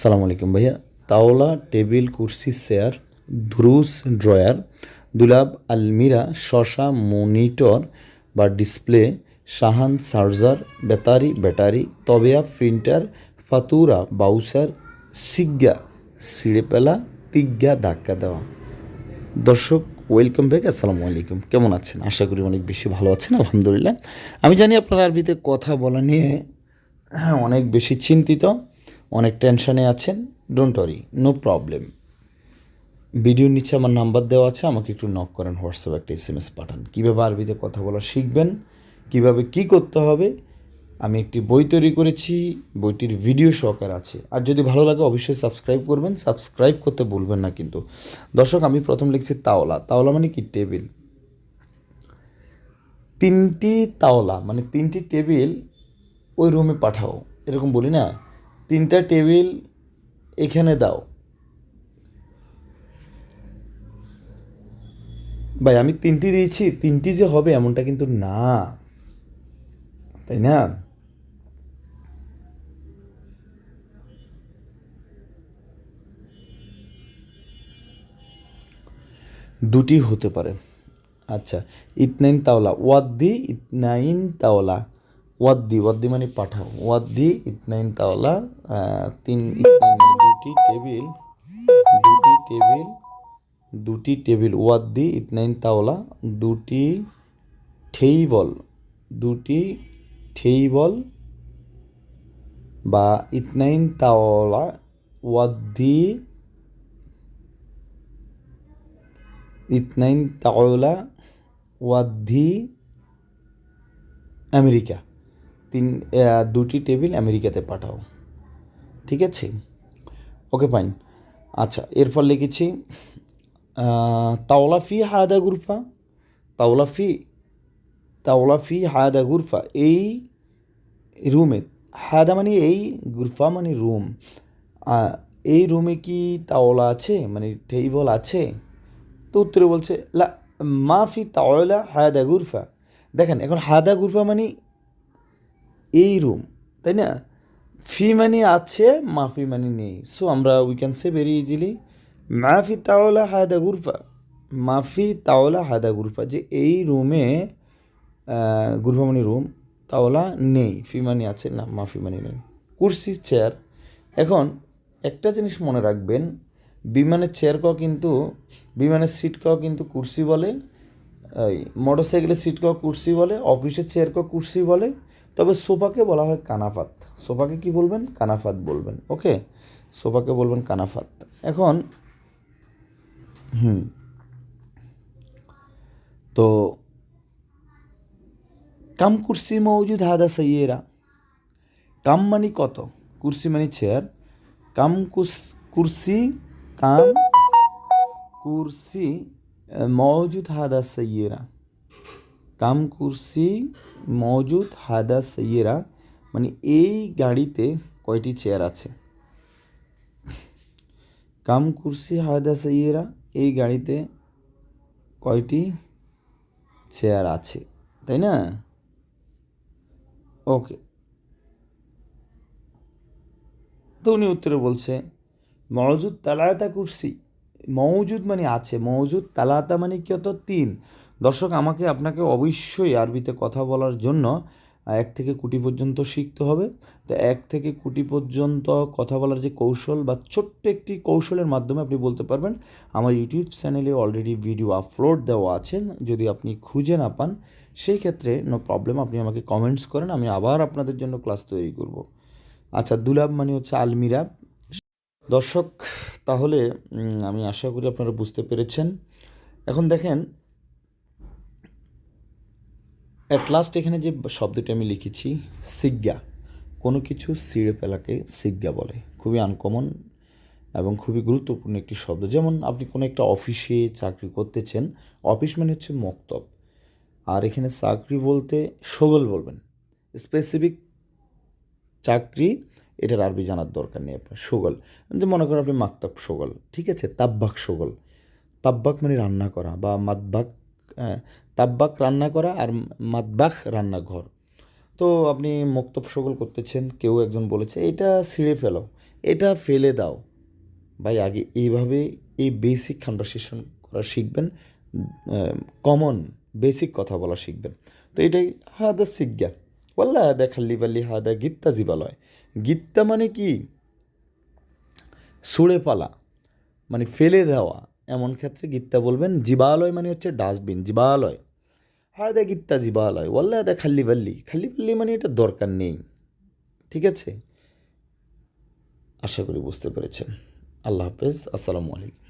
সালাম আলাইকুম ভাইয়া। তাওলা, টেবিল, কুরসি, চেয়ার ধ্রুস ড্রয়ার, দুলাব, আলমিরা, শশা, মনিটর বা ডিসপ্লে সাহান চার্জার, ব্যাটারি ব্যাটারি, তবেয়া, প্রিন্টার, ফাতুরা বাউসার সিজ্ঞা ছিঁড়ে পেলা তিজ্ঞা ধাক্কা দেওয়া। দর্শক, ওয়েলকাম ব্যাক, আসসালামু আলাইকুম। কেমন আছেন? আশা করি অনেক বেশি ভালো আছেন, আলহামদুলিল্লাহ। আমি জানি আপনারা আরবিতে কথা বলা নিয়ে হ্যাঁ অনেক বেশি চিন্তিত। অনেক টেনশনে আছেন? ডোন্ট ওয়ারি নো প্রবলেম ভিডিওর নিচে আমার নাম্বার দেওয়া আছে, আমাকে একটু নক করেন হোয়াটসঅ্যাপ একটা এস এম এস পাঠান। কীভাবে আরবিতে কথা বলা শিখবেন? কীভাবে কি করতে হবে? আমি একটি বই তৈরি করেছি, বইটির ভিডিও সহকার আছে। আর যদি ভালো লাগে, অবশ্যই সাবস্ক্রাইব করবেন। সাবস্ক্রাইব করতে ভুলবেন না কিন্তু। দর্শক, আমি প্রথম লিখছি তাওলা। তাওলা মানে কি? টেবিল তিনটি তাওলা মানে তিনটি টেবিল ওই রুমে পাঠাও। এরকম বলি না? তিনটা টেবিল এখানে দাও। ভাই, আমি তিনটি দিয়েছি, তিনটি যে হবে এমনটা কিন্তু না। তাই না? দুটি হতে পারে। আচ্ছা ইতনাইন তাওলা, ওয়াদ্দি ইতনাইন তাওলা। ওয়াদ্দি ওয়াদ্দি মানে পাঠাও। ওয়াদ্দি, ইতনাইন তাওলা তিন, ইতনাইন মানে দুটি টেবিল দুটি টেবিল দুটি টেবিল। ওয়াদ্দি, ইতনাইন তাওলা, দুটি ঠেইবল দুটি ঠেইবল বা ইতনাইন তাওলা, ওয়াদ্দি, ইতনাইন তাওলা, ওয়াদ্দি, আমেরিকা। তিন দুটি টেবিল আমেরিকাতে পাঠাও। ঠিক আছে? Okay fine. আচ্ছা এরপর লিখেছি আহ, তাওলা ফি হায়দা গুরফা তাওলা ফি তাওলা ফি হায়দা গুরফা এই রুমে হায়দা মানে এই গুরফা মানে রুম। এই রুমে কি তাওলা আছে? মানে টেবিল আছে? তো উত্তরে বলছে লা মাফি তাওলা হায়দা গুরফা। দেখেন এখন হায়দা গুরফা মানে এই রুম তাই না? ফি মানি আছে মাফি মানি নেই। সো আমরা we can say very easily মাফি তাওলা হায়দা গুরফা। মাফি তাওলা হায়দা গুরফা, যে এই রুমে গুরফা মানে রুম তাওলা নেই ফি মানি আছে না মাফি মানে নেই। কুর্সি চেয়ার এখন, একটা জিনিস মনে রাখবেন, বিমানের চেয়ার কাও কিন্তু, বিমানের সিট কাও কিন্তু কুর্সি বলে, এই মোটর সাইকেলের সিট কাও কুর্সি বলে অফিসের চেয়ার কাও কুর্সি বলে। তবে সোফাকে বলা হয় কানাফাত। সোফাকে কি বলবেন? কানাফাত বলবেন। ওকে? সোফাকে বলবেন কানাফাত। এখন, হুম। তো, কাম কুর্সি মৌজুদ হাদা সইয়েরা। কাম মানে কত? কুর্সি মানে চেয়ার। কাম কুর্সি কাম কুর্সি মৌজুদ হাদা সইয়েরা। কাম কুর্সি মৌজুদ হাদা সইয়েরা মানে এই গাড়িতে কয়টি চেয়ার আছে? কাম কুর্সি হাদা সইয়েরা এই গাড়িতে কয়টি চেয়ার আছে? তাই না? ওকে। তো উনি উত্তরে বলছে মওজুদ তালাতা কুর্সি। মওজুদ মানে আছে, মওজুদ তালাতা মানে কি হতো তিন? দর্শক, আমাকে, আপনাকে অবশ্যই আরবিতে কথা বলার জন্য এক থেকে কুটি পর্যন্ত শিখতে হবে। তো এক থেকে কুটি পর্যন্ত কথা বলার যে কৌশল বা ছোট্ট একটি কৌশলের মাধ্যমে আপনি বলতে পারবেন, আমার ইউটিউব চ্যানেলে অলরেডি ভিডিও আপলোড দেওয়া আছে যদি আপনি খুঁজে না পান, সেই ক্ষেত্রে নো প্রবলেম আপনি আমাকে কমেন্টস করেন, আমি আবার আপনাদের জন্য ক্লাস তৈরি করব। আচ্ছা দুলাভ মানে হচ্ছে আলমিরা। দর্শক, তাহলে আমি আশা করি আপনারা বুঝতে পেরেছেন। এখন দেখেন অ্যাট লাস্ট এখানে যে শব্দটি আমি লিখেছি সিজ্ঞা কোনো কিছু ছিঁড়ে ফেলাকে সিজ্ঞা বলে। খুবই আনকমন এবং খুবই গুরুত্বপূর্ণ একটি শব্দ। যেমন আপনি কোনো একটা অফিসে চাকরি করতেছেন, অফিস মানে হচ্ছে মক্তব। আর এখানে চাকরি বলতে সগল বলবেন। স্পেসিফিক চাকরি এটার আরবি জানার দরকার নেই আপনার সগল। যে মনে করেন আপনি মাকতাব সগল ঠিক আছে? তাব্বাক সগল। তাব্বাক মানে রান্না করা বা মাতবাক হ্যাঁ, তাব্বাক রান্না করা আর মাতবাক রান্নাঘর তো আপনি মক্তব সগল করতেছেন কেউ একজন বলেছে এটা ছিঁড়ে ফেলো এটা ফেলে দাও। ভাই আগে এইভাবে এই বেসিক কনভারসেশন করা শিখবেন কমন বেসিক কথা বলা শিখবেন। তো এটাই হ্যাঁ দ্য সিজ্ঞা ওয়াল্লা হাদা খাল্লি বাল্লি হাদা গিত্তা জিবালয়। গিত্তা মানে কি? সুড়ে পালা মানে ফেলে দেওয়া। এমন ক্ষেত্রে গিত্তা বলবেন, জিবালয় মানে হচ্ছে ডাস্টবিন, জিবালয়। হাদা গিত্তা জিবালয়, ওয়াল্লা হাদা খাল্লি বাল্লি। খাল্লি বাল্লি মানে এটা দরকার নেই, ঠিক আছে? আশা করি বুঝতে পেরেছেন। আল্লাহ হাফেজ, আসসালামু আলাইকুম।